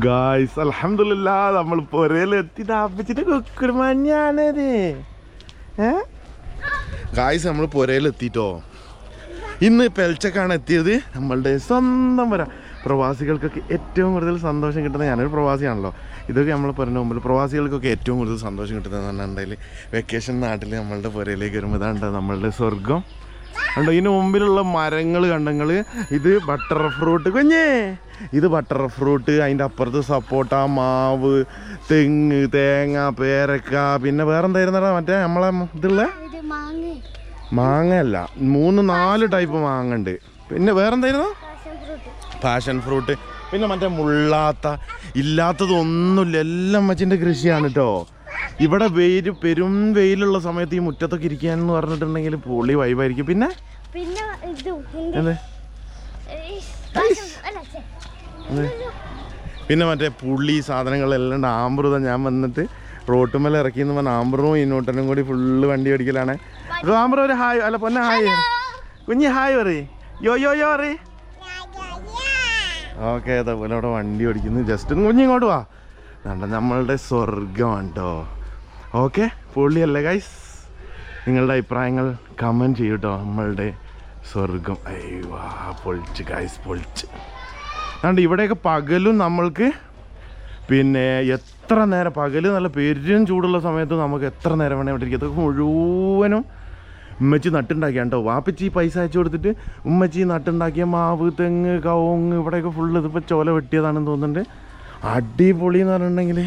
Guys അലഹമില്ല നമ്മൾ പുരയിലെത്തി താപ്പിച്ചിട്ട് കുക്കുരുമഞ്ഞാണത് ഏ? ഗായ്സ് നമ്മൾ പുരയിലെത്തിട്ടോ ഇന്ന് പെൽച്ചക്കാണ് എത്തിയത്. നമ്മളുടെ സ്വന്തം വര. പ്രവാസികൾക്കൊക്കെ ഏറ്റവും കൂടുതൽ സന്തോഷം കിട്ടുന്ന ഞാനൊരു പ്രവാസിയാണല്ലോ. ഇതൊക്കെ നമ്മൾ പറഞ്ഞ മുമ്പിൽ പ്രവാസികൾക്കൊക്കെ ഏറ്റവും കൂടുതൽ സന്തോഷം കിട്ടുന്നതെന്ന് പറഞ്ഞിട്ടുണ്ടെങ്കിൽ വെക്കേഷൻ നാട്ടിൽ നമ്മളുടെ പുരയിലേക്ക് വരുമ്പോൾ ഇതാണ്ട് നമ്മളുടെ സ്വർഗം കണ്ടോ ഇതിന് മുമ്പിലുള്ള മരങ്ങൾ കണ്ടങ്ങൾ ഇത് ബട്ടർ ഫ്രൂട്ട് കുഞ്ഞേ. ഇത് ബട്ടർ ഫ്രൂട്ട് അതിന്റെ അപ്പുറത്ത് സപ്പോട്ട മാവ് തെങ്ങ് തേങ്ങ പേരക്ക പിന്നെ വേറെന്തായിരുന്നടാ മറ്റേ നമ്മളെ ഇതുള്ള? ഇത് മാങ്ങ. അല്ല മൂന്ന് നാല് ടൈപ്പ് മാങ്ങ ഉണ്ട്. പിന്നെ വേറെന്തായിരുന്നു? പാഷൻ ഫ്രൂട്ട് പാഷൻ ഫ്രൂട്ട് പിന്നെ മറ്റേ മുള്ളാത്ത ഇല്ലാത്തതൊന്നുമില്ല എല്ലാം മച്ചിന്റെ കൃഷിയാണ് കേട്ടോ ഇവിടെ വെയിൽ പെരും വെയിലുള്ള സമയത്ത് ഈ മുറ്റത്തൊക്കെ ഇരിക്കാൻ എന്ന് പറഞ്ഞിട്ടുണ്ടെങ്കിൽ പൊളി വൈബായിരിക്കും. പിന്നെ? പിന്നെ മറ്റേ പുള്ളി സാധനങ്ങളെല്ലാം ഉണ്ട്. ഞാൻ വന്നിട്ട് റോട്ടുമല ഇറക്കി എന്ന് പറഞ്ഞ ആമ്പറും ഇന്നോട്ടനും കൂടി ഫുള്ള് വണ്ടി ഓടിക്കലാണ്. ആമ്പറ ഒരു ഹായ് അല്ല പൊന്നെ ഹായ്. കുഞ്ഞി ഹായ് പറയേ. യോ യോ യോ പറയ്. ഓക്കെ അതേപോലെ അവിടെ വണ്ടി ഓടിക്കുന്നു. ജസ്റ്റ് ഒന്ന് കുഞ്ഞിങ്ങോട്ട് വാ. നമ്മളുടെ സ്വർഗമാണ് കേട്ടോ ഓക്കെ പൊള്ളിയല്ലേ ഗൈസ് നിങ്ങളുടെ അഭിപ്രായങ്ങൾ കമന്റ് ചെയ്യൂട്ടോ. നമ്മളുടെ സ്വർഗം അയ്യോ പൊളിച്ച് ഗൈസ് പൊളിച്ച്. അതുകൊണ്ട് ഇവിടെയൊക്കെ പകലും നമ്മൾക്ക് പിന്നെ എത്ര നേരം പകൽ നല്ല പെരും ചൂടുള്ള സമയത്ത് നമുക്ക് എത്ര നേരം വേണേൽ ഇവിടെ ഇരിക്കും. അതൊക്കെ മുഴുവനും ഉമ്മച്ചി നട്ടുണ്ടാക്കിയ കേട്ടോ. വാപ്പച്ചി പൈസ അയച്ചു കൊടുത്തിട്ട് ഉമ്മച്ചി നട്ടുണ്ടാക്കിയ മാവ് തെങ്ങ് കവുങ്ങ് ഇവിടെയൊക്കെ ഫുള്ള് ഇതിപ്പോൾ ചോല വെട്ടിയതാണെന്ന് തോന്നുന്നുണ്ട്. അടിപൊളി എന്ന് പറഞ്ഞിട്ടുണ്ടെങ്കിൽ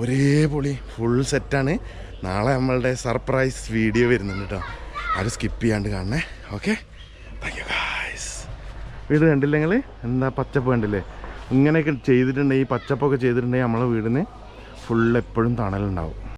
ഒരേ പൊളി. ഫുൾ സെറ്റാണ് നാളെ നമ്മളുടെ സർപ്രൈസ് വീഡിയോ വരുന്നുണ്ട് കേട്ടോ അത് സ്കിപ്പ് ചെയ്യാണ്ട് കാണണേ. ഓക്കെ താങ്ക് യു ഗായ്സ് വീട് കണ്ടില്ല നിങ്ങൾ എന്താ പച്ചപ്പ് കണ്ടില്ലേ? ഇങ്ങനെയൊക്കെ ചെയ്തിട്ടുണ്ടെങ്കിൽ ഈ പച്ചപ്പൊക്കെ ചെയ്തിട്ടുണ്ടെങ്കിൽ നമ്മളെ വീടിന് ഫുൾ എപ്പോഴും തണലുണ്ടാവും.